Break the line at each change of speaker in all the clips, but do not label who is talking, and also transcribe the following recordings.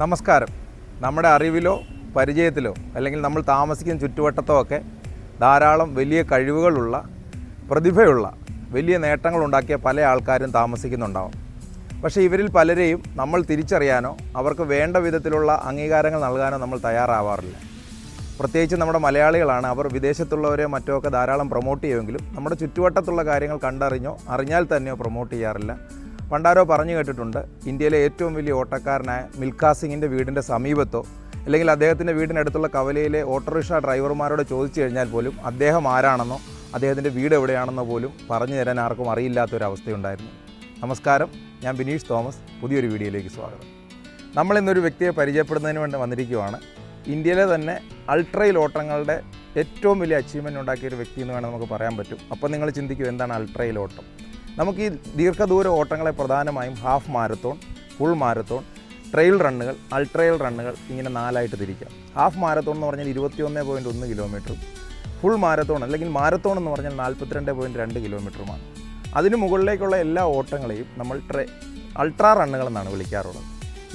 നമസ്കാരം. നമ്മുടെ അറിവിലോ പരിചയത്തിലോ അല്ലെങ്കിൽ നമ്മൾ താമസിക്കുന്ന ചുറ്റുവട്ടത്തോ ഒക്കെ ധാരാളം വലിയ കഴിവുകളുള്ള പ്രതിഭയുള്ള വലിയ നേട്ടങ്ങൾ ഉണ്ടാക്കിയ പല ആൾക്കാരും താമസിക്കുന്നുണ്ടാവും. പക്ഷേ ഇവരിൽ പലരെയും നമ്മൾ തിരിച്ചറിയാനോ അവർക്ക് വേണ്ട വിധത്തിലുള്ള അംഗീകാരങ്ങൾ നൽകാനോ നമ്മൾ തയ്യാറാവാറില്ല. പ്രത്യേകിച്ച് നമ്മുടെ മലയാളികളാണ് അവർ വിദേശത്തുള്ളവരെ മറ്റോ ധാരാളം പ്രൊമോട്ട് ചെയ്യുമെങ്കിലും നമ്മുടെ ചുറ്റുവട്ടത്തുള്ള കാര്യങ്ങൾ കണ്ടറിഞ്ഞോ അറിഞ്ഞാൽ തന്നെയോ പ്രൊമോട്ട് ചെയ്യാറില്ല. പണ്ടാരോ പറഞ്ഞു കേട്ടിട്ടുണ്ട് ഇന്ത്യയിലെ ഏറ്റവും വലിയ ഓട്ടക്കാരനായ മിൽഖാ സിംഗിന്റെ വീടിന്റെ സമീപത്തോ അല്ലെങ്കിൽ അദ്ദേഹത്തിന്റെ വീടിനടുത്തുള്ള കവലയിലെ ഓട്ടോറിക്ഷ ഡ്രൈവർമാരോട് ചോദിച്ചു കഴിഞ്ഞാൽ പോലും അദ്ദേഹം ആരാണെന്നോ അദ്ദേഹത്തിന്റെ വീട് എവിടെയാണെന്നോ പോലും പറഞ്ഞു തരാൻ ആർക്കും അറിയില്ലാത്തൊരവസ്ഥയുണ്ടായിരുന്നു. നമസ്കാരം ഞാൻ ബിനീഷ് തോമസ് പുതിയൊരു വീഡിയോയിലേക്ക് സ്വാഗതം. നമ്മൾ ഇന്നൊരു വ്യക്തിയെ പരിചയപ്പെടുന്നതിന് വേണ്ടി വന്നിരിക്കുവാണ്. ഇന്ത്യയിലെ തന്നെ അൾട്രയിൽ ഓട്ടങ്ങളുടെ ഏറ്റവും വലിയ അച്ചീവ്മെന്റ് ഉണ്ടാക്കിയ ഒരു വ്യക്തി എന്ന് വേണം നമുക്ക് പറയാൻ പറ്റും. അപ്പോൾ നിങ്ങൾ ചിന്തിക്കും എന്താണ് അൾട്രയിൽ ഓട്ടം? നമുക്ക് ഈ ദീർഘദൂര ഓട്ടങ്ങളെ പ്രധാനമായും half marathon full marathon trail റണ്ണുകൾ അൾട്രയിൽ റണ്ണുകൾ ഇങ്ങനെ നാലായിട്ട് തിരിക്കാം. ഹാഫ് മാരത്തോൺ എന്ന് പറഞ്ഞാൽ ഇരുപത്തിയൊന്ന് പോയിന്റ് ഒന്ന് കിലോമീറ്ററും ഫുൾ മാരത്തോൺ അല്ലെങ്കിൽ മാരത്തോൺ എന്ന് പറഞ്ഞാൽ നാൽപ്പത്തിരണ്ട് പോയിന്റ് രണ്ട് കിലോമീറ്ററുമാണ് അതിന് മുകളിലേക്കുള്ള എല്ലാ ഓട്ടങ്ങളെയും നമ്മൾ ട്രെ അൾട്രാ റണ്ണുകൾ എന്നാണ് വിളിക്കാറുള്ളത്.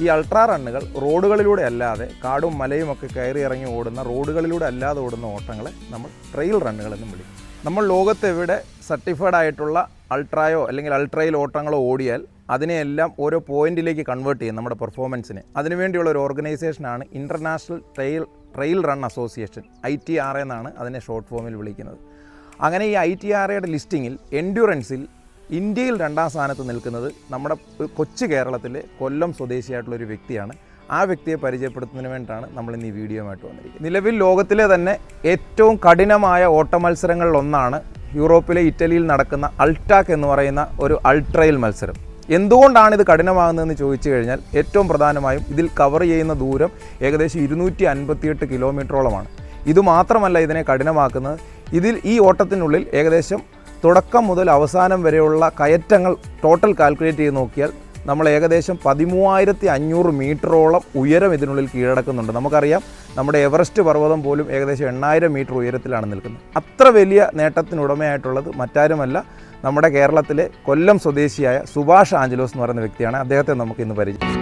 ഈ അൾട്രാ റണ്ണുകൾ റോഡുകളിലൂടെ അല്ലാതെ കാടും മലയും ഒക്കെ കയറി ഇറങ്ങി ഓടുന്ന റോഡുകളിലൂടെ അല്ലാതെ ഓടുന്ന ഓട്ടങ്ങളെ നമ്മൾ ട്രെയിൽ റണ്ണുകൾ എന്നും വിളിക്കും. നമ്മൾ ലോകത്തെവിടെ സർട്ടിഫൈഡ് ആയിട്ടുള്ള അൾട്രായോ അല്ലെങ്കിൽ അൾട്രയിൽ ഓട്ടങ്ങളോ ഓടിയാൽ അതിനെയെല്ലാം ഓരോ പോയിന്റിലേക്ക് കൺവേർട്ട് ചെയ്യും നമ്മുടെ പെർഫോമൻസിനെ അതിനുവേണ്ടിയുള്ള ഒരു ഓർഗനൈസേഷനാണ് international trail trail run association I T R എന്നാണ് അതിനെ ഷോർട്ട് ഫോമിൽ വിളിക്കുന്നത്. അങ്ങനെ ഈ ഐ ടി ആർ എയുടെ ലിസ്റ്റിങ്ങിൽ എൻഡ്യൂറൻസിൽ ഇന്ത്യയിൽ രണ്ടാം സ്ഥാനത്ത് നിൽക്കുന്നത് നമ്മുടെ കൊച്ചു കേരളത്തിലെ കൊല്ലം സ്വദേശിയായിട്ടുള്ള ഒരു വ്യക്തിയാണ് ആ വ്യക്തിയെ പരിചയപ്പെടുത്തുന്നതിന് വേണ്ടിയിട്ടാണ് നമ്മൾ ഇന്ന് ഈ വീഡിയോയുമായിട്ട് വന്നിരിക്കുന്നത്. നിലവിൽ ലോകത്തിലെ തന്നെ ഏറ്റവും കഠിനമായ ഓട്ട മത്സരങ്ങളിലൊന്നാണ് യൂറോപ്പിലെ ഇറ്റലിയിൽ നടക്കുന്ന അൾട്ടാക്ക് എന്ന് പറയുന്ന ഒരു അൾട്രയിൽ മത്സരം. എന്തുകൊണ്ടാണ് ഇത് കഠിനമാകുന്നതെന്ന് ചോദിച്ചു കഴിഞ്ഞാൽ ഏറ്റവും പ്രധാനമായും ഇതിൽ കവർ ചെയ്യുന്ന ദൂരം ഏകദേശം ഇരുന്നൂറ്റി അൻപത്തിയെട്ട് കിലോമീറ്ററോളമാണ് ഇതുമാത്രമല്ല ഇതിനെ കഠിനമാക്കുന്നത്. ഇതിൽ ഈ ഓട്ടത്തിനുള്ളിൽ ഏകദേശം തുടക്കം മുതൽ അവസാനം വരെയുള്ള കയറ്റങ്ങൾ ടോട്ടൽ കാൽക്കുലേറ്റ് ചെയ്ത് നോക്കിയാൽ നമ്മൾ ഏകദേശം പതിമൂവായിരത്തി അഞ്ഞൂറ് മീറ്ററോളം ഉയരം ഇതിനുള്ളിൽ കീഴടക്കുന്നുണ്ട്. നമുക്കറിയാം നമ്മുടെ എവറസ്റ്റ് പർവതം പോലും ഏകദേശം എണ്ണായിരം മീറ്റർ ഉയരത്തിലാണ് നിൽക്കുന്നത്. അത്ര വലിയ നേട്ടത്തിനുടമയായിട്ടുള്ളത് മറ്റാരുമല്ല നമ്മുടെ കേരളത്തിലെ കൊല്ലം സ്വദേശിയായ സുഭാഷ് ആഞ്ചലോസ് എന്ന് പറയുന്ന വ്യക്തിയാണ്. അദ്ദേഹത്തെ നമുക്ക് ഇന്ന് പരിചയം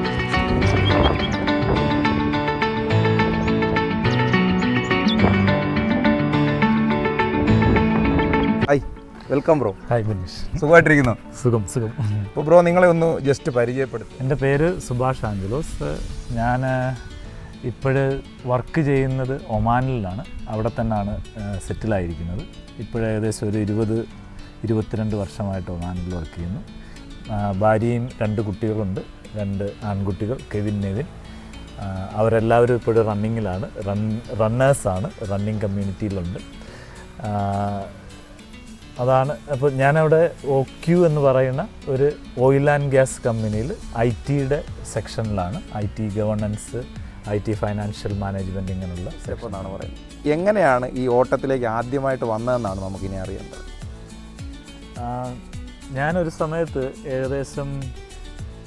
വെൽക്കം ബ്രോ
ഹായ് ബിനീഷ്
സുഖമായിട്ടിരിക്കുന്നു.
സുഖം സുഖം.
അപ്പോൾ ബ്രോ നിങ്ങളെ ഒന്ന് ജസ്റ്റ് പരിചയപ്പെടുത്തും.
എന്റെ പേര് സുഭാഷ് ആഞ്ചലോസ്. ഞാൻ ഇപ്പോൾ വർക്ക് ചെയ്യുന്നത് ഒമാനിലാണ്. അവിടെ തന്നെയാണ് സെറ്റിലായിരിക്കുന്നത്. ഇപ്പോഴേകദേശം ഒരു ഇരുപത് ഇരുപത്തിരണ്ട് വർഷമായിട്ട് ഒമാനിൽ വർക്ക് ചെയ്യുന്നു. ഭാര്യയും രണ്ട് കുട്ടികളുണ്ട്. രണ്ട് ആൺകുട്ടികൾ കെവിൻ നെവിൻ. അവരെല്ലാവരും ഇപ്പോഴും റണ്ണിങ്ങിലാണ് റൺ റണ്ണേഴ്സാണ് റണ്ണിങ് കമ്മ്യൂണിറ്റിയിലുണ്ട് അതാണ് അപ്പോൾ ഞാനവിടെ ഒ ക്യു എന്ന് പറയുന്ന ഒരു ഓയിൽ ആൻഡ് ഗ്യാസ് കമ്പനിയിൽ ഐ ടിയുടെ സെക്ഷനിലാണ് I T governance I T financial management ഇങ്ങനെയുള്ള
സെക്ഷനാണ് പറയുന്നത്. എങ്ങനെയാണ് ഈ ഓട്ടത്തിലേക്ക് ആദ്യമായിട്ട് വന്നതെന്നാണ് നമുക്കിനി അറിയേണ്ടത്?
ഞാനൊരു സമയത്ത് ഏകദേശം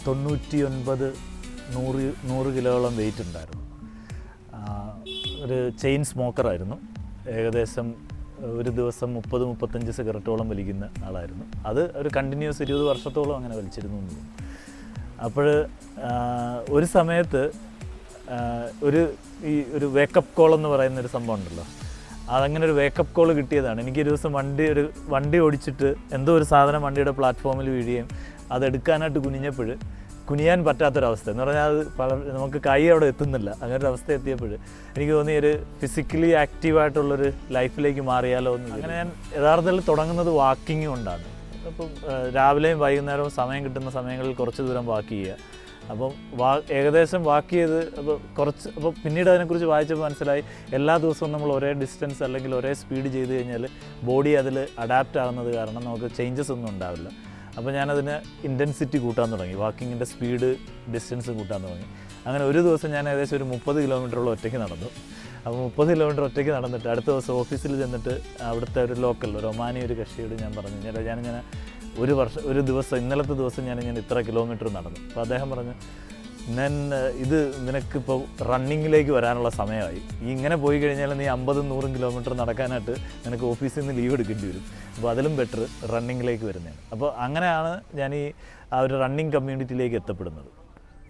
തൊണ്ണൂറ്റി ഒൻപത് നൂറ് നൂറ് കിലോളം വെയിറ്റ് ഉണ്ടായിരുന്നു. ഒരു ചെയിൻ സ്മോക്കറായിരുന്നു. ഏകദേശം ഒരു ദിവസം മുപ്പത് മുപ്പത്തഞ്ച് സിഗരറ്റോളം വലിക്കുന്ന ആളായിരുന്നു. അത് ഒരു കണ്ടിന്യൂസ് ഇരുപത് വർഷത്തോളം അങ്ങനെ വലിച്ചിരുന്നു അപ്പോൾ ഒരു സമയത്ത് ഒരു ഈ ഒരു വേക്കപ്പ് കോൾ എന്ന് പറയുന്ന ഒരു സംഭവം ഉണ്ടല്ലോ. അതങ്ങനെ ഒരു വേക്കപ്പ് കോൾ കിട്ടിയതാണ്. എനിക്ക് ഒരു ദിവസം വണ്ടി ഒരു വണ്ടി ഓടിച്ചിട്ട് എന്തോ ഒരു സാധനം വണ്ടിയുടെ പ്ലാറ്റ്ഫോമിൽ വീഴുകയും അതെടുക്കാനായിട്ട് കുനിഞ്ഞപ്പോൾ കുനിയാൻ പറ്റാത്തൊരവസ്ഥ. എന്ന് പറഞ്ഞാൽ അത് നമുക്ക് കൈ അവിടെ എത്തുന്നില്ല. അങ്ങനെ ഒരു അവസ്ഥ എത്തിയപ്പോൾ എനിക്ക് തോന്നി ഒരു ഫിസിക്കലി ആക്റ്റീവായിട്ടുള്ളൊരു ലൈഫിലേക്ക് മാറിയാലോ എന്ന് അങ്ങനെ ഞാൻ യഥാർത്ഥത്തിൽ തുടങ്ങുന്നത് വാക്കിംഗ് കൊണ്ടാണ്. അപ്പം രാവിലെയും വൈകുന്നേരവും സമയം കിട്ടുന്ന സമയങ്ങളിൽ കുറച്ച് ദൂരം വാക്ക് ചെയ്യുക. അപ്പം വാ ഏകദേശം വാക്ക് ചെയ്ത് അപ്പോൾ കുറച്ച് അപ്പോൾ പിന്നീട് അതിനെക്കുറിച്ച് വായിച്ചപ്പോൾ മനസ്സിലായി എല്ലാ ദിവസവും നമ്മൾ ഒരേ ഡിസ്റ്റൻസ് അല്ലെങ്കിൽ ഒരേ സ്പീഡ് ചെയ്ത് കഴിഞ്ഞാൽ ബോഡി അതിൽ അഡാപ്റ്റ് ആകുന്നത് കാരണം നമുക്ക് ചേഞ്ചസ് ഒന്നും ഉണ്ടാവില്ല. അപ്പോൾ ഞാനതിന് ഇന്റൻസിറ്റി കൂട്ടാൻ തുടങ്ങി. വാക്കിങ്ങിന്റെ സ്പീഡ് ഡിസ്റ്റൻസ് കൂട്ടാൻ തുടങ്ങി. അങ്ങനെ ഒരു ദിവസം ഞാൻ ഏകദേശം ഒരു മുപ്പത് കിലോമീറ്ററോളം ഒറ്റയ്ക്ക് നടന്നു. അപ്പോൾ മുപ്പത് കിലോമീറ്റർ ഒറ്റയ്ക്ക് നടന്നിട്ട് അടുത്ത ദിവസം ഓഫീസിൽ ചെന്നിട്ട് അവിടുത്തെ ഒരു ലോക്കൽ ഒരു ഒമാനി ഒരു കക്ഷിയോട് ഞാൻ പറഞ്ഞു ഞാൻ ഞാനിങ്ങനെ ഒരു വർഷം ഒരു ദിവസം ഇന്നലത്തെ ദിവസം ഞാൻ ഇങ്ങനെ ഇത്ര കിലോമീറ്റർ നടന്നു. അപ്പോൾ അദ്ദേഹം പറഞ്ഞു ഞാൻ ഇത് നിനക്കിപ്പോൾ റണ്ണിങ്ങിലേക്ക് വരാനുള്ള സമയമായി. ഈ ഇങ്ങനെ പോയി കഴിഞ്ഞാൽ നീ അമ്പതും നൂറും കിലോമീറ്റർ നടക്കാനായിട്ട് നിനക്ക് ഓഫീസിൽ നിന്ന് ലീവ് എടുക്കേണ്ടി വരും. അപ്പോൾ അതിലും ബെറ്റർ റണ്ണിങ്ങിലേക്ക് വരുന്നതാണ്. അപ്പോൾ അങ്ങനെയാണ് ഞാൻ ഈ ആ ഒരു റണ്ണിങ് കമ്മ്യൂണിറ്റിയിലേക്ക് എത്തപ്പെടുന്നത്.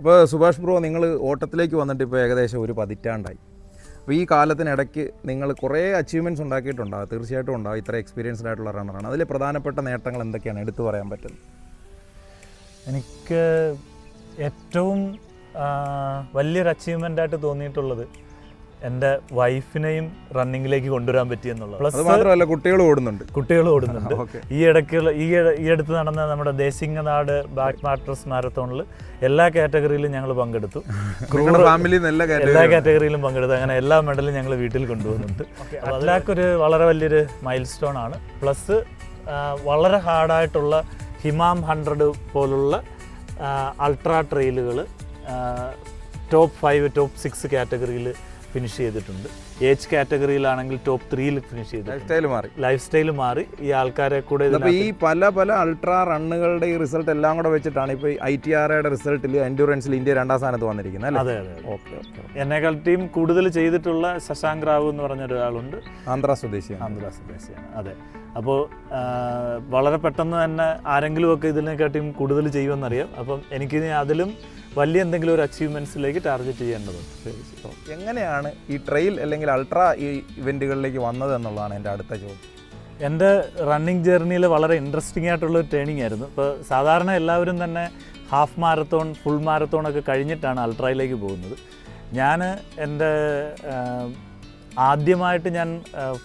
അപ്പോൾ സുഭാഷ് ബ്രോ നിങ്ങൾ ഓട്ടത്തിലേക്ക് വന്നിട്ട് ഇപ്പോൾ ഏകദേശം ഒരു പതിറ്റാണ്ടായി. അപ്പോൾ ഈ കാലത്തിനിടയ്ക്ക് നിങ്ങൾ കുറേ അച്ചീവ്മെന്റ്സ് ഉണ്ടാക്കിയിട്ടുണ്ടാകും തീർച്ചയായിട്ടും ഉണ്ടാകും ഇത്ര എക്സ്പീരിയൻസ്ഡ് ആയിട്ടുള്ള റണ്ണറാണ് അതിലെ പ്രധാനപ്പെട്ട നേട്ടങ്ങൾ എന്തൊക്കെയാണ്? എടുത്തു പറയാൻ പറ്റുന്നത്.
എനിക്ക് ഏറ്റവും വലിയൊരു അച്ചീവ്മെന്റ് ആയിട്ട് തോന്നിയിട്ടുള്ളത് എന്റെ വൈഫിനെയും റണ്ണിങ്ങിലേക്ക് കൊണ്ടുവരാൻ പറ്റിയെന്നുള്ളത്
അത്
പ്ലസ്
മാത്രമല്ല കുട്ടികൾ ഓടുന്നുണ്ട്.
കുട്ടികൾ ഓടുന്നുണ്ട്. ഈ ഇടയ്ക്കുള്ള ഈ ഈ അടുത്ത് നടന്ന നമ്മുടെ ദേശിംഗനാട് ബാക്ക് മാട്രസ് മാരത്തോണിൽ എല്ലാ കാറ്റഗറിയിലും ഞങ്ങൾ പങ്കെടുത്തു. എല്ലാ കാറ്റഗറിയിലും പങ്കെടുത്തു. അങ്ങനെ എല്ലാ മെഡലും ഞങ്ങൾ വീട്ടിൽ കൊണ്ടുപോകുന്നുണ്ട് അതിലാക്ക് ഒരു വളരെ വലിയൊരു മൈൽ സ്റ്റോൺ ആണ് പ്ലസ് വളരെ ഹാർഡായിട്ടുള്ള ഹിമാം ഹൺഡ്രഡ് പോലുള്ള അൾട്രാ ട്രെയിലുകൾ ടോപ്പ് ഫൈവ് ടോപ്പ് സിക്സ് കാറ്റഗറിയിൽ ഫിനിഷ് ചെയ്തിട്ടുണ്ട്. ഏജ് കാറ്റഗറിയിലാണെങ്കിൽ ടോപ്പ് ത്രീയിൽ ഫിനിഷ്
ചെയ്തു
ലൈഫ്
സ്റ്റൈൽ മാറി.
ലൈഫ് സ്റ്റൈൽ മാറി. ഈ ആൾക്കാരെ കൂടെ
ഈ പല പല അൾട്രാ റണ്ണുകളുടെ ഈ റിസൾട്ട് എല്ലാം കൂടെ വെച്ചിട്ടാണ് ഇപ്പോൾ ഐ ടി ആർഐയുടെ റിസൾട്ടിൽ എൻഡ്യൂറൻസിൽ ഇന്ത്യ രണ്ടാം സ്ഥാനത്ത് വന്നിരിക്കുന്നത് അല്ലേ?
അതെ അതെ അതെ.
ഓക്കെ ഓക്കെ
എന്നേക്കാൾ ടീം കൂടുതൽ ചെയ്തിട്ടുള്ള ശശാങ്ക് റാവു എന്ന് പറഞ്ഞ ഒരാളുണ്ട്
ആന്ധ്ര സ്വദേശിയാണ്.
ആന്ധ്ര സ്വദേശിയാണ്. അതെ. അപ്പോൾ വളരെ പെട്ടെന്ന് തന്നെ ആരെങ്കിലുമൊക്കെ ഇതിനെക്കാട്ടിയും കൂടുതൽ ചെയ്യുമെന്നറിയാം. അപ്പം എനിക്കിനി അതിലും വലിയ എന്തെങ്കിലും ഒരു അച്ചീവ്മെന്റ്സിലേക്ക് ടാർഗറ്റ് ചെയ്യേണ്ടതുണ്ട്.
എങ്ങനെയാണ് ഈ ട്രെയിൽ അല്ലെങ്കിൽ അൾട്രാ ഈ ഇവന്റുകളിലേക്ക് വന്നത് എന്നുള്ളതാണ് എന്റെ അടുത്ത ചോദ്യം.
എന്റെ റണ്ണിങ് ജേർണിയിൽ വളരെ ഇൻട്രസ്റ്റിംഗ് ആയിട്ടുള്ള ഒരു ട്രെയിനിങ് ആയിരുന്നു. ഇപ്പോൾ സാധാരണ എല്ലാവരും തന്നെ ഹാഫ് മാരത്തോൺ ഫുൾ മാരത്തോൺ ഒക്കെ കഴിഞ്ഞിട്ടാണ് അൾട്രയിലേക്ക് പോകുന്നത്. ഞാൻ എന്റെ ആദ്യമായിട്ട് ഞാൻ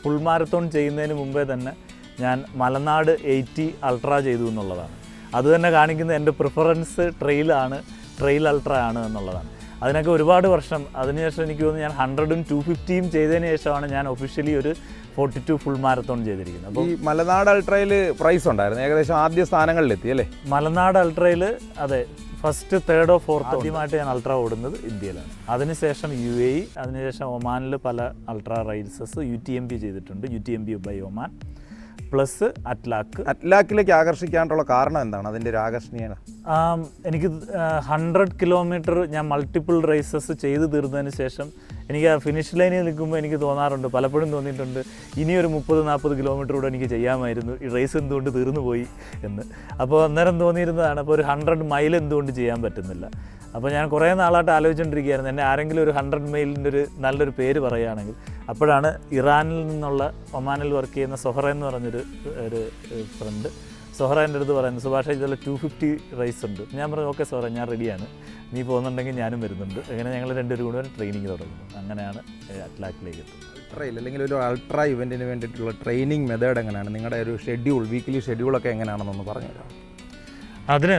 ഫുൾ മാരത്തോൺ ചെയ്യുന്നതിന് മുമ്പേ തന്നെ ഞാൻ മലനാട് എയ്റ്റി അൾട്രാ ചെയ്തു എന്നുള്ളതാണ്. അതുതന്നെ തന്നെ കാണിക്കുന്നത് എന്റെ പ്രിഫറൻസ് ട്രെയിലാണ് ട്രെയിൽ അൾട്ര ആണ് എന്നുള്ളതാണ്. അതിനൊക്കെ ഒരുപാട് വർഷം അതിനുശേഷം എനിക്ക് തോന്നുന്നു ഞാൻ ഹൺഡ്രഡും ടു ഫിഫ്റ്റിയും ചെയ്തതിന് ശേഷമാണ് ഞാൻ ഒഫീഷ്യലി ഒരു ഫോർട്ടി ടു ഫുൾ മാരത്തോൺ ചെയ്തിരിക്കുന്നത്. അപ്പോൾ
ഈ മലനാട് അൾട്രയിൽ പ്രൈസ് ഉണ്ടായിരുന്നു. ഏകദേശം ആദ്യ സ്ഥാനങ്ങളിലെത്തി അല്ലേ?
മലനാട് അൾട്രയിൽ അതെ ഫസ്റ്റ് തേർഡോ ഫോർത്തോ ആദ്യമായിട്ട് ഞാൻ അൾട്ര ഓടുന്നത് ഇന്ത്യയിലാണ്. അതിനുശേഷം യു എ ഇ അതിനുശേഷം ഒമാനിൽ പല ultra trails U T M P ചെയ്തിട്ടുണ്ട്. U T M P by Oman plus അറ്റ്ലാക്ക്.
അറ്റ്ലാക്കിലേക്ക് ആകർഷിക്കാനുള്ള കാരണം എന്താണ്? അതിന്റെ ഒരു ആകർഷണീയത
എനിക്ക് ഹൺഡ്രഡ് കിലോമീറ്റർ ഞാൻ മൾട്ടിപ്പിൾ റേസസ് ചെയ്ത് തീർന്നതിന് ശേഷം എനിക്ക് ആ ഫിനിഷ് ലൈനിൽ നിൽക്കുമ്പോൾ എനിക്ക് തോന്നാറുണ്ട്. പലപ്പോഴും തോന്നിയിട്ടുണ്ട്. ഇനിയൊരു മുപ്പത് നാൽപ്പത് കിലോമീറ്റർ കൂടെ എനിക്ക് ചെയ്യാമായിരുന്നു. ഈ റേസ് എന്തുകൊണ്ട് തീർന്നു പോയി എന്ന്. അപ്പോൾ അന്നേരം തോന്നിയിരുന്നതാണ്. അപ്പോൾ ഒരു ഹൺഡ്രഡ് മൈൽ എന്തുകൊണ്ട് ചെയ്യാൻ പറ്റുന്നില്ല? അപ്പോൾ ഞാൻ കുറേ നാളായിട്ട് ആലോചിച്ചുകൊണ്ടിരിക്കുകയായിരുന്നു എന്നെ ആരെങ്കിലും ഒരു ഹൺഡ്രഡ് മെയിലിന്റെ ഒരു നല്ലൊരു പേര് പറയുകയാണെങ്കിൽ അപ്പോഴാണ് ഇറാനിൽ നിന്നുള്ള ഒമാനിൽ വർക്ക് ചെയ്യുന്ന സൊഹറ എന്ന് പറഞ്ഞൊരു ഒരു ഫ്രണ്ട് സൊഹറ എന്റെ അടുത്ത് പറയുന്നത് സുഭാഷ് ഇതുപോലെ ടു ഫിഫ്റ്റി റൈസ് ഉണ്ട്. ഞാൻ പറഞ്ഞു ഓക്കെ സൊഹറ ഞാൻ റെഡിയാണ് നീ പോകുന്നുണ്ടെങ്കിൽ ഞാനും വരുന്നുണ്ട്. അങ്ങനെ ഞങ്ങൾ രണ്ടുപേരും കൂടെ ട്രെയിനിങ് തുടങ്ങുന്നു. അങ്ങനെയാണ് അറ്റ്ലാക്കിലേക്ക് എത്തുന്നത്.
ട്രെയിൽ അല്ലെങ്കിൽ ഒരു അൾട്രാ ഇവന്റിന് വേണ്ടിയിട്ടുള്ള ട്രെയിനിങ് മെത്തേഡ് എങ്ങനെയാണ്? നിങ്ങളുടെ ഒരു ഷെഡ്യൂൾ വീക്കിലി ഷെഡ്യൂളൊക്കെ എങ്ങനെയാണെന്നൊന്ന് പറഞ്ഞുതരാം
അതിന്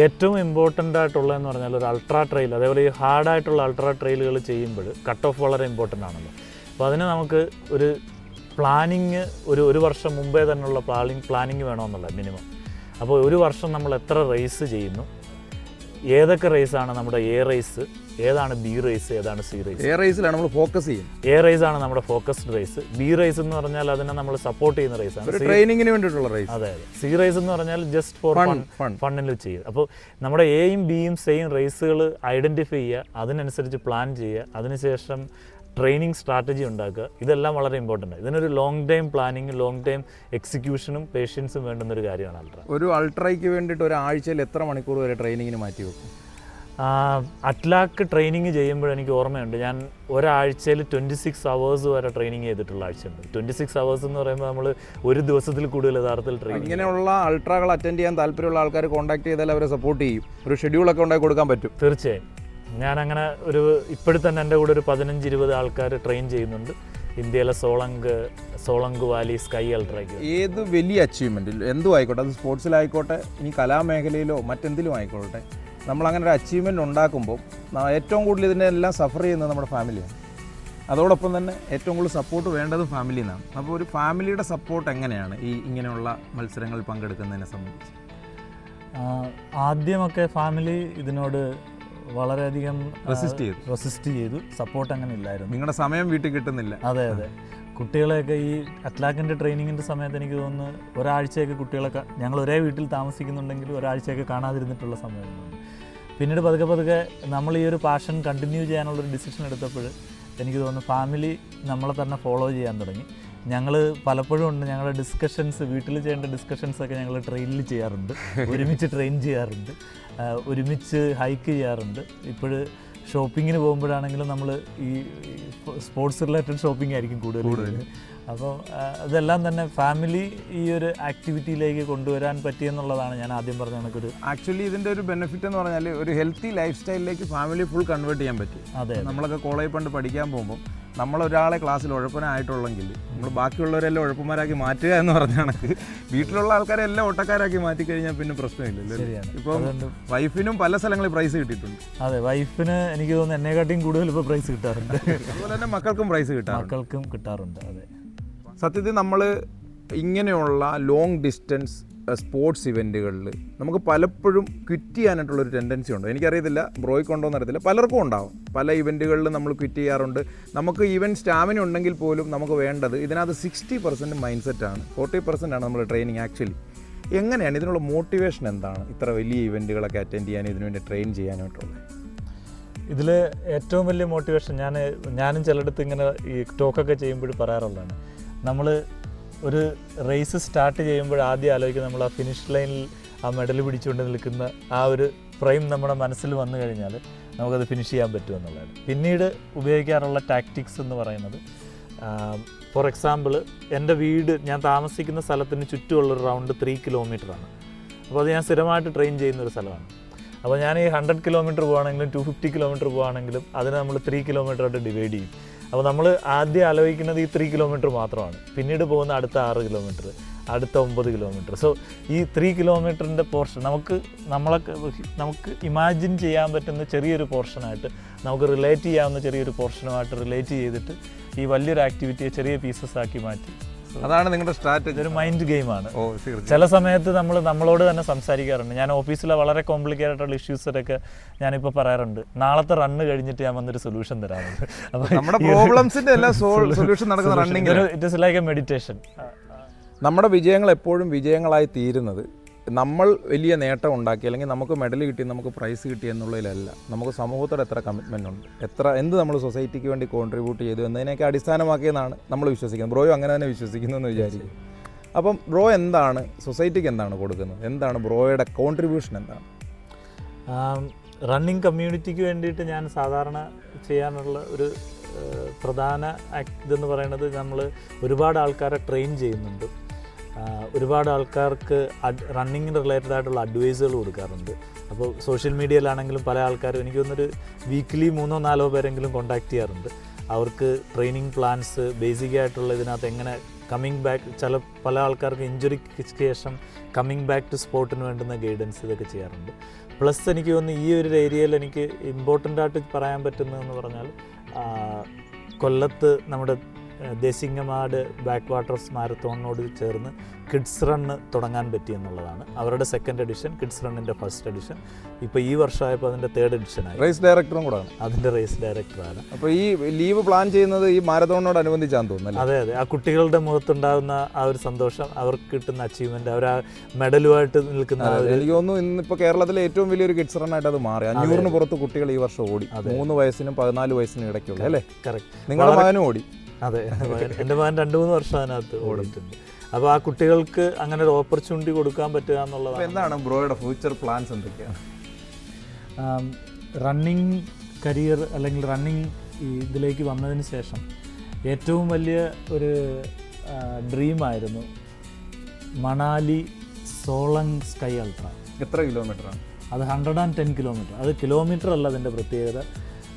ഏറ്റവും ഇമ്പോർട്ടന്റ് ആയിട്ടുള്ളതെന്ന് പറഞ്ഞാൽ ഒരു അൾട്രാ ട്രെയിൽ അതേപോലെ ഈ ഹാർഡായിട്ടുള്ള അൾട്രാ ട്രെയിലുകൾ ചെയ്യുമ്പോൾ കട്ട് ഓഫ് വളരെ ഇമ്പോർട്ടന്റ് ആണല്ലോ. അപ്പോൾ അതിന് നമുക്ക് ഒരു പ്ലാനിങ് ഒരു ഒരു വർഷം മുമ്പേ തന്നെയുള്ള പ്ലാനിങ് പ്ലാനിങ് വേണമെന്നുള്ളത് മിനിമം അപ്പോൾ ഒരു വർഷം നമ്മൾ എത്ര റേസ് ചെയ്യുന്നു? ഏതൊക്കെ റേസാണ് നമ്മുടെ എ റേസ് ഏതാണ് ബി റേസ് ഏതാണ് സി റേസ്
എയർ റേസിലാണ് നമ്മൾ ഫോക്കസ് ചെയ്യും
എ റേസ് ആണ് നമ്മുടെ ഫോക്കസ്ഡ് റേസ് ബി റേസ് എന്ന് പറഞ്ഞാൽ അതിനെ നമ്മൾ സപ്പോർട്ട് ചെയ്യുന്ന
ഒരു
റേസാണ്
ട്രെയിനിങ്ങിന് വേണ്ടിയിട്ടുള്ള റേസ്
അതെ അതെ. സി റേസ് എന്ന് പറഞ്ഞാൽ ജസ്റ്റ് ഫോർ
ഫൺ
ഫണ്ടിൽ ചെയ്യുക. അപ്പോൾ നമ്മുടെ എയും ബിയും സെയിം റേസുകൾ ഐഡന്റിഫൈ ചെയ്യുക അതിനനുസരിച്ച് പ്ലാൻ ചെയ്യുക അതിനുശേഷം ട്രെയിനിങ് സ്ട്രാറ്റജി ഉണ്ടാക്കുക. ഇതെല്ലാം വളരെ ഇമ്പോർട്ടന്റ് ഇതിനൊരു long time planning long time എക്സിക്യൂഷനും പേഷ്യൻസും വേണ്ടുന്ന ഒരു കാര്യമാണ് അൾട്ര
ഒരു അൾട്രയ്ക്ക് വേണ്ടിയിട്ട് ഒരാഴ്ചയിൽ എത്ര മണിക്കൂർ വരെ ട്രെയിനിങ്ങിന് മാറ്റി വെക്കും?
അറ്റ്ലാക്ക് ട്രെയിനിങ് ചെയ്യുമ്പോൾ എനിക്ക് ഓർമ്മയുണ്ട്. ഞാൻ ഒരാഴ്ചയിൽ ട്വന്റി സിക്സ് അവേഴ്സ് വരെ ട്രെയിനിങ് ചെയ്തിട്ടുള്ള ആഴ്ചയുണ്ട്. ട്വന്റി സിക്സ് അവേഴ്സ് എന്ന് പറയുമ്പോൾ നമ്മൾ ഒരു ദിവസത്തിൽ കൂടുതൽ യഥാർത്ഥത്തിൽ ട്രെയിനിങ്
ഇങ്ങനെയുള്ള അൾട്രാകൾ അറ്റൻഡ് ചെയ്യാൻ താല്പര്യമുള്ള ആൾക്കാർ കോൺടാക്ട് ചെയ്താൽ അവരെ സപ്പോർട്ട് ചെയ്യും. ഒരു ഷെഡ്യൂളൊക്കെ ഉണ്ടാക്കി കൊടുക്കാൻ പറ്റും.
തീർച്ചയായും. ഞാൻ അങ്ങനെ ഒരു ഇപ്പോഴും തന്നെ എന്റെ കൂടെ ഒരു പതിനഞ്ച് ഇരുപത് ആൾക്കാർ ട്രെയിൻ ചെയ്യുന്നുണ്ട്. ഇന്ത്യയിലെ സോളങ്ക് സോളങ്ക് വാലി സ്കൈ അൾട്രയ്ക്ക്
ഏത് വലിയ അച്ചീവ്മെന്റ് എന്തും ആയിക്കോട്ടെ. അത് സ്പോർട്സിലായിക്കോട്ടെ ഇനി കലാമേഖലയിലോ മറ്റെന്തിലും ആയിക്കോട്ടെ. നമ്മൾ അങ്ങനെ ഒരു അച്ചീവ്മെന്റ് ഉണ്ടാക്കുമ്പോൾ ഏറ്റവും കൂടുതൽ ഇതിന്റെ എല്ലാം സഫർ ചെയ്യുന്നത് നമ്മുടെ ഫാമിലിയാണ് അതോടൊപ്പം തന്നെ ഏറ്റവും കൂടുതൽ സപ്പോർട്ട് വേണ്ടത് ഫാമിലിയിൽ നിന്നാണ് അപ്പോൾ ഒരു ഫാമിലിയുടെ സപ്പോർട്ട് എങ്ങനെയാണ് ഈ ഇങ്ങനെയുള്ള മത്സരങ്ങളിൽ പങ്കെടുക്കുന്നതിനെ സംബന്ധിച്ച്?
ആദ്യമൊക്കെ ഫാമിലി ഇതിനോട് വളരെയധികം
റെസിസ്റ്റ് ചെയ്തു.
റെസിസ്റ്റ് ചെയ്തു. സപ്പോർട്ട് അങ്ങനെ ഇല്ലായിരുന്നു.
നിങ്ങളുടെ സമയം വീട്ടിൽ കിട്ടുന്നില്ല.
അതെ അതെ. കുട്ടികളെയൊക്കെ ഈ അറ്റ്ലാക്കിന്റെ ട്രെയിനിങ്ങിന്റെ സമയത്ത് എനിക്ക് തോന്നുന്നു ഒരാഴ്ചയൊക്കെ കുട്ടികളൊക്കെ ഞങ്ങൾ ഒരേ വീട്ടിൽ താമസിക്കുന്നുണ്ടെങ്കിൽ ഒരാഴ്ചയൊക്കെ കാണാതിരുന്നിട്ടുള്ള സമയങ്ങളുണ്ട് പിന്നീട് പതുക്കെ പതുക്കെ നമ്മൾ ഈ ഒരു പാഷൻ കണ്ടിന്യൂ ചെയ്യാനുള്ളൊരു ഡിസിഷൻ എടുത്തപ്പോൾ എനിക്ക് തോന്നുന്നു ഫാമിലി നമ്മളെ തന്നെ ഫോളോ ചെയ്യാൻ തുടങ്ങി. ഞങ്ങൾ പലപ്പോഴും ഉണ്ട് ഞങ്ങളുടെ ഡിസ്കഷൻസ് വീട്ടിൽ ചെയ്യേണ്ട ഡിസ്കഷൻസ് ഒക്കെ ഞങ്ങൾ ട്രെയിനിൽ ചെയ്യാറുണ്ട് ഒരുമിച്ച് ട്രെയിൻ ചെയ്യാറുണ്ട് ഒരുമിച്ച് ഹൈക്ക് ചെയ്യാറുണ്ട്. ഇപ്പോൾ ഷോപ്പിങ്ങിന് പോകുമ്പോഴാണെങ്കിലും നമ്മൾ ഈ സ്പോർട്സ് റിലേറ്റഡ് ഷോപ്പിംഗ് ആയിരിക്കും കൂടുതൽ അപ്പോൾ അതെല്ലാം തന്നെ ഫാമിലി ഈ ഒരു ആക്ടിവിറ്റിയിലേക്ക് കൊണ്ടുവരാൻ പറ്റിയെന്നുള്ളതാണ് ഞാൻ ആദ്യം പറഞ്ഞ കണക്കൊരു
ആക്ച്വലി ഇതിന്റെ ഒരു ബെനിഫിറ്റ് എന്ന് പറഞ്ഞാൽ ഒരു ഹെൽത്തി ലൈഫ് സ്റ്റൈലിലേക്ക് ഫാമിലി ഫുൾ കൺവേർട്ട് ചെയ്യാൻ പറ്റും.
അതെ
നമ്മളൊക്കെ കോളേജ് പണ്ട് പഠിക്കാൻ പോകുമ്പോൾ നമ്മൾ ഒരാളെ ക്ലാസ്സിൽ ഉഴപ്പനായിട്ടുള്ളെങ്കിൽ നമ്മൾ ബാക്കിയുള്ളവരെല്ലാം ഉഴപ്പന്മാരാക്കി മാറ്റുക എന്ന് പറഞ്ഞ കണക്ക് വീട്ടിലുള്ള ആൾക്കാരെ എല്ലാം ഒട്ടക്കാരാക്കി മാറ്റി കഴിഞ്ഞാൽ പിന്നെ പ്രശ്നമില്ലല്ലോ. ഇപ്പം വൈഫിനും പല സ്ഥലങ്ങളിൽ പ്രൈസ് കിട്ടിയിട്ടുണ്ട്.
അതെ വൈഫിന് എനിക്ക് തോന്നുന്നു എന്നെക്കാട്ടിയും കൂടുതൽ ഇപ്പോൾ പ്രൈസ് കിട്ടാറുണ്ട്.
അതുപോലെ തന്നെ മക്കൾക്കും പ്രൈസ് കിട്ടാറുണ്ട്.
മക്കൾക്കും കിട്ടാറുണ്ട് അതെ.
സത്യത്തിൽ നമ്മൾ ഇങ്ങനെയുള്ള ലോങ് ഡിസ്റ്റൻസ് സ്പോർട്സ് ഇവന്റുകളിൽ നമുക്ക് പലപ്പോഴും ക്വിറ്റ് ചെയ്യാനായിട്ടുള്ളൊരു ടെൻഡൻസി ഉണ്ട്. എനിക്കറിയത്തില്ല ബ്രോയ്ക്ക് ഉണ്ടോ എന്നറിയത്തില്ല പലർക്കും ഉണ്ടാവും. പല ഇവന്റുകളിൽ നമ്മൾ ക്വിറ്റ് ചെയ്യാറുണ്ട്. നമുക്ക് ഈവൻ സ്റ്റാമിന ഉണ്ടെങ്കിൽ പോലും നമുക്ക് വേണ്ടത് ഇതിനകത്ത് സിക്സ്റ്റി പെർസെന്റ് മൈൻഡ് സെറ്റാണ് ഫോർട്ടി പെർസെന്റ് ആണ് നമ്മൾ ട്രെയിനിങ് ആക്ച്വലി എങ്ങനെയാണ് ഇതിനുള്ള മോട്ടിവേഷൻ എന്താണ്? ഇത്ര വലിയ ഇവന്റുകളൊക്കെ അറ്റൻഡ് ചെയ്യാനും ഇതിനുവേണ്ടി ട്രെയിൻ ചെയ്യാനായിട്ടുള്ളത്?
ഇതിൽ ഏറ്റവും വലിയ മോട്ടിവേഷൻ ഞാൻ ഞാനും ചിലയിടത്ത് ഇങ്ങനെ ഈ ടോക്കൊക്കെ ചെയ്യുമ്പോൾ പറയാറുള്ളതാണ്. നമ്മൾ ഒരു റേസ് സ്റ്റാർട്ട് ചെയ്യുമ്പോൾ ആദ്യം ആലോചിക്കുക നമ്മൾ ആ ഫിനിഷ് ലൈനിൽ ആ മെഡൽ പിടിച്ചുകൊണ്ട് നിൽക്കുന്ന ആ ഒരു ഫ്രെയിം നമ്മുടെ മനസ്സിൽ വന്നു കഴിഞ്ഞാൽ നമുക്കത് ഫിനിഷ് ചെയ്യാൻ പറ്റുമെന്നുള്ളതാണ് പിന്നീട് ഉപയോഗിക്കാറുള്ള ടാക്റ്റിക്സ് എന്ന് പറയുന്നത് ഫോർ എക്സാമ്പിൾ എന്റെ വീട് ഞാൻ താമസിക്കുന്ന സ്ഥലത്തിന് ചുറ്റുമുള്ള ഒരു റൗണ്ട് ത്രീ ആണ്. അപ്പോൾ അത് ഞാൻ സ്ഥിരമായിട്ട് ട്രെയിൻ ചെയ്യുന്ന ഒരു സ്ഥലമാണ്. അപ്പോൾ ഞാൻ ഈ ഹൺഡ്രഡ് കിലോമീറ്റർ പോകുകയാണെങ്കിലും ടു ഫിഫ്റ്റി കിലോമീറ്റർ പോകുകയാണെങ്കിലും അതിനെ നമ്മൾ ത്രീ കിലോമീറ്റർ ആയിട്ട് ഡിവൈഡ് ചെയ്യും. അപ്പോൾ നമ്മൾ ആദ്യം ആലോചിക്കുന്നത് ഈ ത്രീ കിലോമീറ്റർ മാത്രമാണ്. പിന്നീട് പോകുന്ന അടുത്ത ആറ് കിലോമീറ്റർ അടുത്ത ഒമ്പത് കിലോമീറ്റർ സോ ഈ ത്രീ കിലോമീറ്ററിന്റെ പോർഷൻ നമുക്ക് നമ്മളെ നമുക്ക് ഇമാജിൻ ചെയ്യാൻ പറ്റുന്ന ചെറിയൊരു പോർഷനായിട്ട് നമുക്ക് റിലേറ്റ് ചെയ്യാവുന്ന ചെറിയൊരു പോർഷനുമായിട്ട് റിലേറ്റ് ചെയ്തിട്ട് ഈ വലിയൊരു ആക്ടിവിറ്റിയെ ചെറിയ പീസസ് ആക്കി മാറ്റി.
അതാണ് നിങ്ങളുടെ സ്ട്രാറ്റജി
ഒരു മൈൻഡ് ഗെയിമാണ്
ഓ
ചില സമയത്ത് നമ്മൾ നമ്മളോട് തന്നെ സംസാരിക്കാറുണ്ട്. ഞാൻ ഓഫീസിലെ വളരെ കോംപ്ലിക്കേറ്റഡ് ആയിട്ടുള്ള ഇഷ്യൂസൊക്കെ ഞാനിപ്പോൾ പറയാറുണ്ട്. നാളത്തെ റണ്ണ് കഴിഞ്ഞിട്ട് ഞാൻ വന്നൊരു സൊല്യൂഷൻ തരാറുണ്ട്. അപ്പോൾ
നമ്മുടെ പ്രോബ്ലംസിന്റെ എല്ലാ സൊല്യൂഷൻ നടക്കുന്ന running
it is like a meditation
നമ്മുടെ വിജയങ്ങൾ എപ്പോഴും വിജയങ്ങളായി തീരുന്നത് നമ്മൾ വലിയ നേട്ടം ഉണ്ടാക്കി അല്ലെങ്കിൽ നമുക്ക് മെഡൽ കിട്ടി നമുക്ക് പ്രൈസ് കിട്ടി എന്നുള്ളതിലല്ല. നമുക്ക് സമൂഹത്തോട് എത്ര കമ്മിറ്റ്മെന്റ് ഉണ്ട്? എത്ര എന്ത് നമ്മൾ സൊസൈറ്റിക്ക് വേണ്ടി കോൺട്രിബ്യൂട്ട് ചെയ്തു എന്നതിനെയൊക്കെ അടിസ്ഥാനമാക്കിയെന്നാണ് നമ്മൾ വിശ്വസിക്കുന്നത്. ബ്രോയും അങ്ങനെ തന്നെ വിശ്വസിക്കുന്നു എന്ന് വിചാരിക്കും. അപ്പം ബ്രോ എന്താണ് സൊസൈറ്റിക്ക് എന്താണ് കൊടുക്കുന്നത്? എന്താണ് ബ്രോയുടെ കോൺട്രിബ്യൂഷൻ എന്താണ്?
റണ്ണിങ് കമ്മ്യൂണിറ്റിക്ക് വേണ്ടിയിട്ട് ഞാൻ സാധാരണ ചെയ്യാനുള്ള ഒരു പ്രധാന ആക്ട് ഇതെന്ന് പറയുന്നത് നമ്മൾ ഒരുപാട് ആൾക്കാരെ ട്രെയിൻ ചെയ്യുന്നുണ്ട്. ഒരുപാട് ആൾക്കാർക്ക് റണ്ണിങ്ങിന് റിലേറ്റഡ് ആയിട്ടുള്ള അഡ്വൈസുകൾ കൊടുക്കാറുണ്ട്. അപ്പോൾ സോഷ്യൽ മീഡിയയിലാണെങ്കിലും പല ആൾക്കാരും എനിക്ക് തോന്നുന്നൊരു വീക്ക്ലി മൂന്നോ നാലോ പേരെങ്കിലും കോൺടാക്ട് ചെയ്യാറുണ്ട്. അവർക്ക് ട്രെയിനിങ് പ്ലാൻസ് ബേസിക് ആയിട്ടുള്ള ഇതിനകത്ത് എങ്ങനെ കമ്മിങ് ബാക്ക് ചില പല ആൾക്കാർക്ക് ഇഞ്ചുറിക്ക് ശേഷം കമ്മിങ് ബാക്ക് ടു സ്പോർട്ടിന് വേണ്ടുന്ന ഗൈഡൻസ് ഇതൊക്കെ ചെയ്യാറുണ്ട്. പ്ലസ് എനിക്ക് തോന്നുന്നു ഈ ഒരു ഏരിയയിൽ എനിക്ക് ഇമ്പോർട്ടന്റ് ആയിട്ട് പറയാൻ പറ്റുന്നതെന്ന് പറഞ്ഞാൽ കൊല്ലത്ത് നമ്മുടെ ആ, ദേശിങ്ങമാട് ബാക്ക് വാട്ടേഴ്സ് മാരത്തോണിനോട് ചേർന്ന് കിഡ്സ് റണ്ണ് തുടങ്ങാൻ പറ്റി എന്നുള്ളതാണ്. അവരുടെ സെക്കൻഡ് എഡിഷൻ കിഡ്സ് റണ്ണിന്റെ ഫസ്റ്റ് എഡിഷൻ ഇപ്പോൾ ഈ വർഷമായപ്പോൾ അതിന്റെ തേർഡ് എഡിഷനായി
റേസ് ഡയറക്ടറും കൂടെ
അതിന്റെ റേസ് ഡയറക്ടറാണ്
അപ്പോൾ ഈ ലീവ് പ്ലാൻ ചെയ്യുന്നത് ഈ മാരത്തോണിനോടനുബന്ധിച്ചാന്ന് തോന്നുന്നത്
അതെ അതെ. ആ കുട്ടികളുടെ മുഖത്തുണ്ടാകുന്ന ആ ഒരു സന്തോഷം അവർക്ക് കിട്ടുന്ന അച്ചീവ്മെന്റ് അവർ ആ മെഡലുമായിട്ട് നിൽക്കുന്ന
എനിക്ക് തോന്നുന്നു ഇന്നിപ്പോൾ കേരളത്തിലെ ഏറ്റവും വലിയൊരു കിഡ്സ് റൺ ആയിട്ട് അത് മാറി. അഞ്ഞൂറിന് പുറത്ത് കുട്ടികൾ ഈ വർഷം ഓടി. മൂന്ന് വയസ്സിനും പതിനാല് വയസ്സിനും ഇടയ്ക്കുള്ള അല്ലേ?
കറക്റ്റ്
നിങ്ങളുടെ മകനും ഓടി.
അതെ എന്റെ മകൻ രണ്ട് മൂന്ന് വർഷം അതിനകത്ത് ഓടിയിട്ടുണ്ട്. അപ്പോൾ ആ കുട്ടികൾക്ക് അങ്ങനെ ഒരു ഓപ്പർച്യൂണിറ്റി കൊടുക്കാൻ പറ്റുക
എന്നുള്ളത്
എന്നുള്ളതാണ്
എന്താണ് ബ്രോയുടെ ഫ്യൂച്ചർ പ്ലാൻസ് എന്തൊക്കെയാണ്?
റണ്ണിങ് കരിയർ അല്ലെങ്കിൽ റണ്ണിങ് ഇതിലേക്ക് വന്നതിന് ശേഷം ഏറ്റവും വലിയ ഒരു ഡ്രീമായിരുന്നു മണാലി സോളങ് സ്കൈ അൾട്ര.
എത്ര കിലോമീറ്ററാണ്
അത് ഹൺഡ്രഡ് ആൻഡ് ടെൻ കിലോമീറ്റർ അത് കിലോമീറ്റർ അല്ല അതിന്റെ പ്രത്യേകത.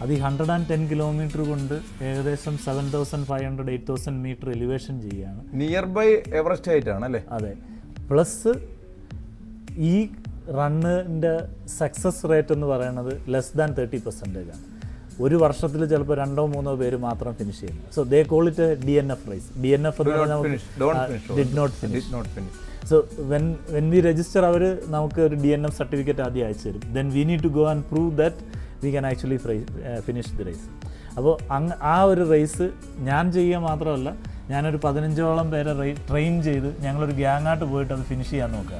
അത് ഈ ഹൺഡ്രഡ് ആൻഡ് ടെൻ കിലോമീറ്റർ കൊണ്ട് ഏകദേശം seven thousand five hundred eight thousand metre elevation ചെയ്യുകയാണ്.
നിയർ ബൈ എവറസ്റ്റ് ആയിട്ടാണ് അല്ലേ?
അതെ. പ്ലസ് ഈ റണ്ണിന്റെ സക്സസ് റേറ്റ് എന്ന് പറയുന്നത് ലെസ് ദാൻ തേർട്ടി പെർസെന്റേജ് ആണ്. ഒരു വർഷത്തിൽ ചിലപ്പോൾ രണ്ടോ മൂന്നോ പേര് മാത്രം ഫിനിഷ് ചെയ്യുന്നു. So they call it D N F race D N F. Did not finish
not finish
so when when we register അവർ നമുക്ക് ഒരു ഡി എൻ എഫ് സർട്ടിഫിക്കറ്റ് ആദ്യം അയച്ചു തരും. Then we need to go and prove that we can actually finish the race അപ്പോൾ അങ്ങ് ആ ഒരു raise ഞാൻ ചെയ്യുക മാത്രമല്ല ഞാനൊരു പതിനഞ്ചോളം പേരെ ട്രെയിൻ ചെയ്ത് ഞങ്ങളൊരു ഗ്യാങ്ങായിട്ട് പോയിട്ട് അത് ഫിനിഷ് ചെയ്യാൻ നോക്കുക.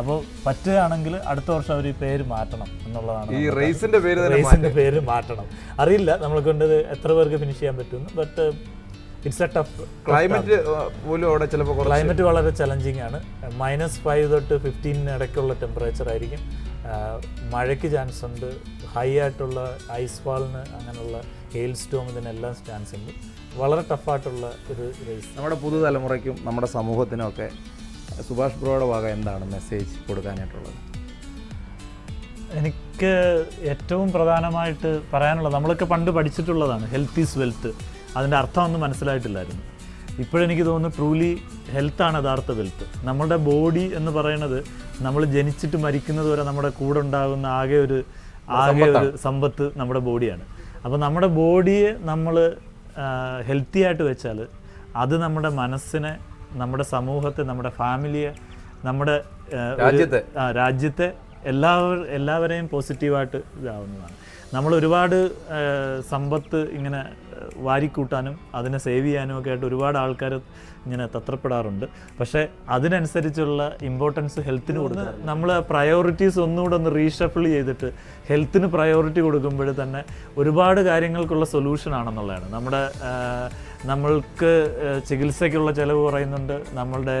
അപ്പോൾ പറ്റുകയാണെങ്കിൽ അടുത്ത വർഷം അവർ ഈ പേര് മാറ്റണം എന്നുള്ളതാണ്
ഈ
റേസിന്റെ
റേസിന്റെ പേര് റേസിന്റെ
റേസിന്റെ പേര് മാറ്റണം. അറിയില്ല നമ്മൾ കൊണ്ട് ഇത് എത്ര പേർക്ക് ഫിനിഷ് ചെയ്യാൻ പറ്റുമെന്ന് but it's a tough
climate പോലും അവിടെ ചിലപ്പോൾ
ക്ലൈമറ്റ് വളരെ ചലഞ്ചിങ് ആണ്. മൈനസ് ഫൈവ് തൊട്ട് ഫിഫ്റ്റീനിന് ഇടയ്ക്കുള്ള ടെമ്പറേച്ചർ ആയിരിക്കും. മഴയ്ക്ക് ചാൻസ് ഉണ്ട്. ഹൈ ആയിട്ടുള്ള ഐസ് ഫാളിന് അങ്ങനെയുള്ള ഹെയിൽ സ്റ്റോം ഇതിനെല്ലാം ചാൻസ് ഉണ്ട്. വളരെ ടഫായിട്ടുള്ള ഒരു റേസ്
നമ്മുടെ പുതുതലമുറയ്ക്കും നമ്മുടെ സമൂഹത്തിനും ഒക്കെ സുഭാഷ് ബ്രോയുടെ ഭാഗം എന്താണ് മെസ്സേജ് കൊടുക്കാനായിട്ടുള്ളത്?
എനിക്ക് ഏറ്റവും പ്രധാനമായിട്ട് പറയാനുള്ളത് നമ്മളൊക്കെ പണ്ട് പഠിച്ചിട്ടുള്ളതാണ് ഹെൽത്ത് ഈസ് വെൽത്ത് അതിന്റെ അർത്ഥമൊന്നും മനസ്സിലായിട്ടില്ലായിരുന്നു. ഇപ്പോഴെനിക്ക് തോന്നുന്നു ട്രൂലി ഹെൽത്താണ് യഥാർത്ഥ വെൽത്ത് നമ്മുടെ ബോഡി എന്ന് പറയുന്നത് നമ്മൾ ജനിച്ചിട്ട് മരിക്കുന്നത് വരെ നമ്മുടെ കൂടെ ഉണ്ടാകുന്ന ആകെ ഒരു ആകെ ഒരു സമ്പത്ത് നമ്മുടെ ബോഡിയാണ് അപ്പോൾ നമ്മുടെ ബോഡിയെ നമ്മൾ ഹെൽത്തി ആയിട്ട് വെച്ചാൽ അത് നമ്മുടെ മനസ്സിനെ നമ്മുടെ സമൂഹത്തെ നമ്മുടെ ഫാമിലിയെ നമ്മുടെ
രാജ്യത്തെ.
രാജ്യത്തെ എല്ലാവർ എല്ലാവരെയും പോസിറ്റീവായിട്ട് ഇതാവുന്നതാണ്. നമ്മൾ ഒരുപാട് സമ്പത്ത് ഇങ്ങനെ വാരിക്കൂട്ടാനും അതിനെ സേവ് ചെയ്യാനും ഒക്കെ ആയിട്ട് ഒരുപാട് ആൾക്കാർ ഇങ്ങനെ തത്രപ്പെടാറുണ്ട്. പക്ഷേ അതിനനുസരിച്ചുള്ള ഇമ്പോർട്ടൻസ് ഹെൽത്തിന് കൊടുക്കണം നമ്മൾ പ്രയോറിറ്റീസ് ഒന്നുകൂടെ ഒന്ന് റീഷഫിൾ ചെയ്തിട്ട് ഹെൽത്തിന് പ്രയോറിറ്റി കൊടുക്കുമ്പോൾ തന്നെ ഒരുപാട് കാര്യങ്ങൾക്കുള്ള സൊല്യൂഷൻ ആണെന്നുള്ളതാണ്. നമ്മുടെ നമ്മൾക്ക് ചികിത്സയ്ക്കുള്ള ചിലവ് കുറയുന്നുണ്ട്. നമ്മളുടെ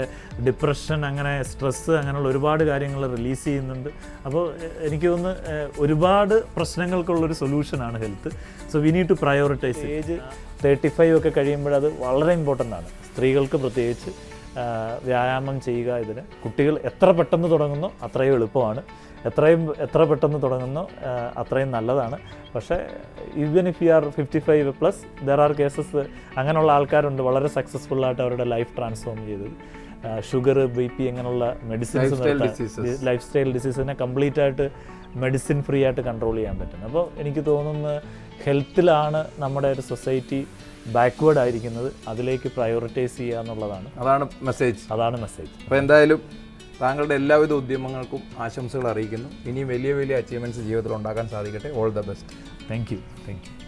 ഡിപ്രഷൻ അങ്ങനെ സ്ട്രെസ്സ് അങ്ങനെയുള്ള ഒരുപാട് കാര്യങ്ങൾ റിലീസ് ചെയ്യുന്നുണ്ട്. അപ്പോൾ എനിക്ക് തോന്നുന്നു ഒരുപാട് പ്രശ്നങ്ങൾക്കുള്ളൊരു സൊല്യൂഷനാണ് health so we need to prioritise age thirty five ഒക്കെ കഴിയുമ്പോൾ അത് വളരെ ഇമ്പോർട്ടന്റ് ആണ്. സ്ത്രീകൾക്ക് പ്രത്യേകിച്ച് വ്യായാമം ചെയ്യുക ഇതിന്. കുട്ടികൾ എത്ര പെട്ടെന്ന് തുടങ്ങുന്നു അത്രയും എളുപ്പമാണ്. എത്രയും എത്ര പെട്ടെന്ന് തുടങ്ങുന്നു അത്രയും നല്ലതാണ്. പക്ഷേ even if you are fifty five plus there are cases അങ്ങനെയുള്ള ആൾക്കാരുണ്ട് വളരെ സക്സസ്ഫുൾ ആയിട്ട് അവരുടെ ലൈഫ് ട്രാൻസ്ഫോം ചെയ്തത് ഷുഗർ ബി പി അങ്ങനെയുള്ള മെഡിസിൻസ് ലൈഫ് സ്റ്റൈൽ ഡിസീസിനെ കംപ്ലീറ്റ് ആയിട്ട് മെഡിസിൻ ഫ്രീ ആയിട്ട് കൺട്രോൾ ചെയ്യാൻ പറ്റുന്നത്. അപ്പോൾ എനിക്ക് തോന്നുന്നു ഹെൽത്തിലാണ് നമ്മുടെ ഒരു സൊസൈറ്റി ബാക്ക്വേർഡ് ആയിരിക്കുന്നത്. അതിലേക്ക് പ്രയോറിറ്റൈസ് ചെയ്യുക എന്നുള്ളതാണ്.
അതാണ് മെസ്സേജ്
അതാണ് മെസ്സേജ്
അപ്പോൾ എന്തായാലും താങ്കളുടെ എല്ലാവിധ ഉദ്യമങ്ങൾക്കും ആശംസകൾ അറിയിക്കുന്നു. ഇനിയും വലിയ വലിയ അച്ചീവ്മെന്റ്സ് ജീവിതത്തിൽ ഉണ്ടാക്കാൻ സാധിക്കട്ടെ. All the best
thank you thank you